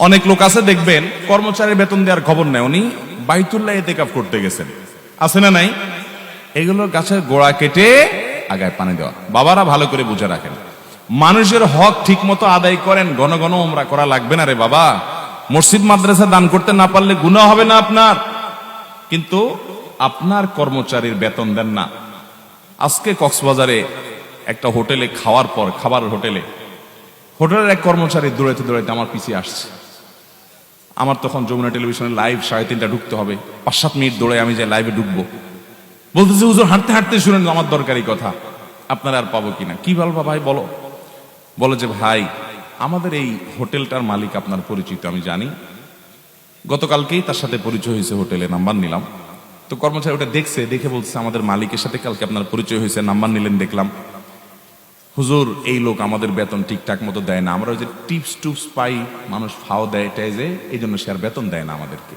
অনেক লোক আছে, দেখবেন, কর্মচারীর বেতন দেওয়ার খবর নেয় উনি বাইতুল্লাহ এতে কাপ করতে গেছেন। আছে না নাই? এগুলো গাছের গোড়া কেটে আগায় পানি দেওয়া। বাবারা ভালো করে বুঝে রাখেন। মানুষের হক ঠিক মতো আদায় করেন, ঘন ঘন ওমরা করা লাগবে না রে বাবা। মসজিদ, মাদ্রাসা দান করতে না পারলে গুণা হবে না আপনার। কিন্তু আপনার কর্মচারীর বেতন দেন না। আজকে কক্সবাজারে একটা হোটেলে খাওয়ার পর, খাবার হোটেলে, হোটেলের এক কর্মচারী দৌড়াইতে দৌড়াইতে আমার পিছিয়ে আসছে। আমার তখন যমুনা টেলিভিশনে লাইভ সাড়ে তিনটা ঢুকতে হবে। পাঁচ, সাত মিনিট দৌড়ে আমি যে লাইভে ঢুকবো। বলতেছে, হুজুর, হাঁটতে হাঁটতে শুনেন, আমার দরকারি কথা। আপনারা আর পাবো কিনা? কি বলবা ভাই, বলো। বলো যে, ভাই, আমাদের এই হোটেলটার মালিক আপনার পরিচিত, আমি জানি। গতকালকেই তার সাথে পরিচয় হয়েছে হোটেলে, নাম্বার নিলাম। তো কর্মচারী ওটা দেখছে, দেখে বলছে, আমাদের মালিকের সাথে কালকে আপনার পরিচয় হয়েছে, নাম্বার নিলেন, দেখলাম। হুজুর, এই লোক আমাদের বেতন ঠিকঠাক মতো দেয় না। আমরা ওই যে টিপস টুপস পাই, মানুষ ফাও দেয় টাই যে, এই জন্য সে আর বেতন দেয় না আমাদেরকে।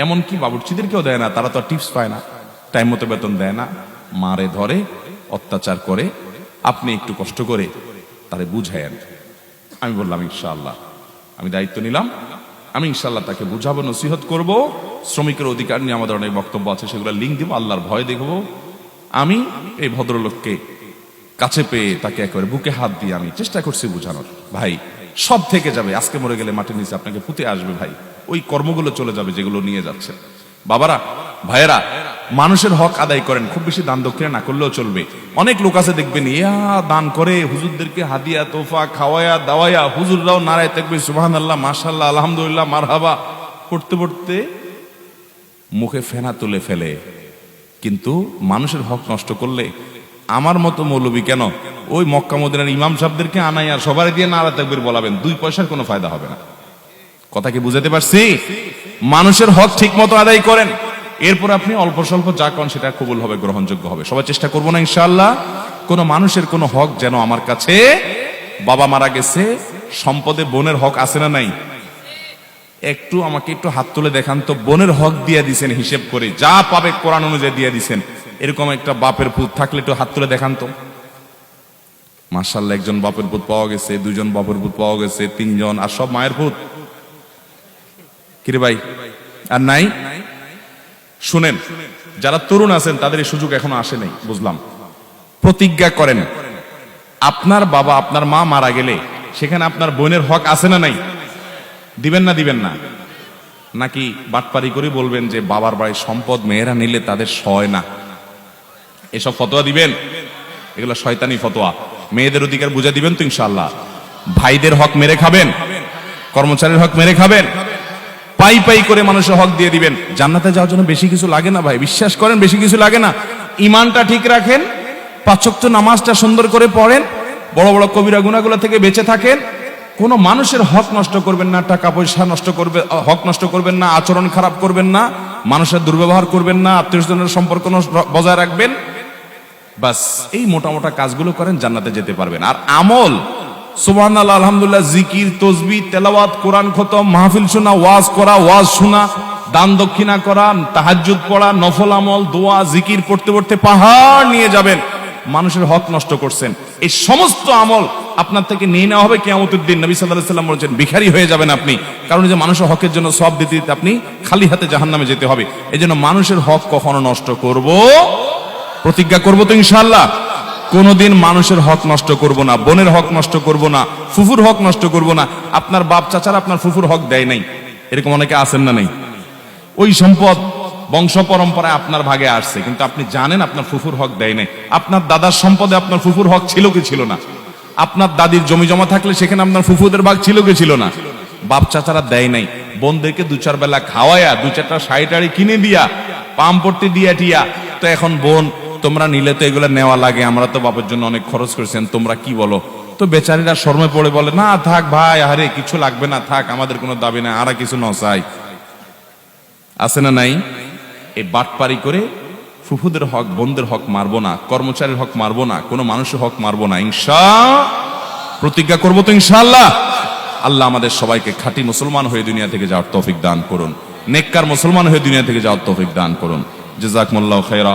এমনকি বাবুর্চিদেরকেও দেয় না, তারা তো টিপস পায় না। টাইম মতো বেতন দেয় না। মারে ধরে, অত্যাচার করে, আপনি একটু কষ্ট করে তারে বুঝায়েন। আমি বললাম, ইনশাআল্লাহ। আমি দায়িত্ব নিলাম। আমি ইনশাল্লাহ তাকে বুঝাবো, নসিহত করব। শ্রমিকের অধিকার নিয়ে আমাদের অনেক বক্তব্য আছে, সেগুলো লিঙ্ক দিব, আল্লাহর ভয় দেখব। আমি এই ভদ্রলোককে কাছে পেয়ে তাকে একেবারে বুকে হাত দিয়ে আমি চেষ্টা করছি বোঝানোর। ভাই, সব থেকে যাবে, আজকে মরে গেলে মাটির নিচে আপনাকে পুঁতে আসবে ভাই। ওই কর্মগুলো চলে যাবে যেগুলো নিয়ে যাচ্ছে। বাবারা, ভাইয়েরা, মানুষের হক আদায় করেন, খুব বেশি দান দক্ষিণা না করলেও চলবে। অনেক লোক আছে দেখবেন, ইয়া, দান করে, হুজুরদেরকে হাদিয়া, তোফা, খাওয়ায়া, দাওয়ায়া, হুজুররাও নারায় থাকবে সুবাহান আল্লাহ মাশাল্লাহ আলহামদুলিল্লাহ, মারহাবা। পড়তে পড়তে মুখে ফেনা তুলে ফেলে। কিন্তু মানুষের হক নষ্ট করলে আমার মতো মৌলবী কেন? ওই মক্কা মদিনার ইমাম সাহেবদেরকে আনাই আর সবাই দিয়ে নারা তাকবির বলাবেন। দুই পয়সার কোনো ফায়দা হবে না। কথা কি বুঝাতে পারছি? মানুষের হক ঠিক মতো আদায় করেন। এরপর আপনি অল্প স্বল্প যা করেন সেটা কবুল হবে, গ্রহণযোগ্য হবে। সবাই চেষ্টা করব না ইনশাল্লাহ কোন মানুষের কোনো হক যেন আমার কাছে বাবা মারা গেছে, সম্পদে বোনের হক আছে না নাই? একটু আমাকে একটু হাত তুলে দেখান তো, বোনের হক দিয়ে দিছেন, হিসেব করে। যা পাবে কোরআন অনুযায়ী দিয়ে দিছেন। এরকম একটা বাপের পুত থাকলে একটু হাত তুলে দেখান তো। মার্শাল্লাহ একজন বাপের পুত পাওয়া গেছে দুজন বাপের পুত পাওয়া গেছে, তিনজন, আর সব মায়ের পুত। কিরে ভাই, আর নাই? শুনেন, যারা তরুণ আছেন, তাদের এই সুযোগ এখনও আসে নাই, বুঝলাম। প্রতিজ্ঞা করেন, আপনার বাবা, আপনার মা মারা গেলে সেখানে আপনার বোনের হক আছে না নাই? দিবেন না দিবেন না। নাকি বাটপারি করে বলবেন যে, বাবার বাড়ির সম্পদ মেয়েরা নিলে তাদের সয় না। এসব ফতোয়া দিবেন? এগুলো শয়তানি ফতোয়া। মেয়েদের অধিকার বুঝে দিবেন তো ইনশাল্লাহ ভাইদের হক মেরে খাবেন। কর্মচারীর হক মেরে খাবেন। পাই পাই করে মানুষের হক দিয়ে দিবেন। জান্নাতে যাওয়ার জন্য বেশি কিছু লাগে না ভাই? বিশ্বাস করেন, বেশি কিছু লাগে না। ইমানটা ঠিক রাখেন, পাচক্ত নামাজটা সুন্দর করে পড়েন, বড় বড় কবিরা গুণাগুলো থেকে বেঁচে থাকেন। কোন মানুষের হক নষ্ট করবেন না, টাকা পয়সা নষ্ট করবে হক নষ্ট করবেন না, আচরণ খারাপ করবেন না, মানুষের দুর্ব্যবহার করবেন না আত্মীয় স্বজনের সম্পর্ক বজায় রাখবেন। বাস, এই মোটা মোটা কাজগুলো করেন, জান্নাতে যেতে পারবেন। আর আমল সুবহান আলহামদুলিল্লাহ, জিকির, তসবি, তেলাওয়াত, কোরআন খতম, মাহফিল শোনা, ওয়াজ করা, ওয়াজ শোনা, দান দক্ষিণা করা, তাহাজ্জুদ পড়া, নফল আমল, দোয়া, জিকির পড়তে পড়তে পাহাড় নিয়ে যাবেন। মানুষের হক নষ্ট করছেন। এই সমস্ত আমল আপনার থেকে নিয়ে নেওয়া হবে কেয়ামতের দিন। নবী আলাইহি সাল্লাম বলেছেন, ভিখারি হয়ে যাবেন আপনি। কারণ যে মানুষের হকের জন্য সব দিতে আপনি খালি হাতে জাহান্নামে যেতে হবে। এই জন্য মানুষের হক কখনো নষ্ট করব প্রতিজ্ঞা করব তো ইনশাল্লাহ কোনোদিন মানুষের হক নষ্ট করব না, বোনের হক নষ্ট করব না, ফুফুর হক নষ্ট করব না, আপনার বাপ চাচার আপনার ফুফুর হক দেয় নাই। এরকম অনেকে আছেন না নেই? ওই সম্পদ বংশ পরম্পরায় আপনার ভাগে আসছে, কিন্তু আপনি জানেন আপনার ফুফুর হক দেয় নাই। আপনার দাদার সম্পদে আপনার ফুফুর হক ছিল কি ছিল না? আপনার দাদির জমি জমা থাকলে সেখানে আপনার ফুফুদের ভাগ ছিল কি ছিল না? বাপ চাচারা দেয় নাই। বোনদেরকে দু চার বেলা খাওয়ায়া, দু চারটা শাড়ি টাড়ি কিনে দিয়া, পাম পট্টি দিয়া টিয়া, তো এখন বোন তোমরা নিলে তো এগুলো নেওয়া লাগে, আমরা তো বাপের জন্য অনেক খরচ করেছেন তোমরা কি বলো? তো বেচারিরা শর্মে পড়ে বলে, না, থাক ভাই আরে কিছু লাগবে না, থাক, আমাদের কোনো দাবি নাই, আর কিছু নচাই। আছে না নাই? এই বাটপারি করে ফুফুদের হক, বোনদের হক মারবো না, কর্মচারীর হক মারবো না, কোনো মানুষের হক মারবো না। ইনশা, প্রতিজ্ঞা করব তো ইনশাআল্লাহ। আল্লাহ আমাদের সবাইকে খাঁটি মুসলমান হয়ে দুনিয়া থেকে যাওয়ার তৌফিক দান করুন। নেককার মুসলমান হয়ে দুনিয়া থেকে যাওয়ার তৌফিক দান করুন। জাযাকুমুল্লাহু খাইরা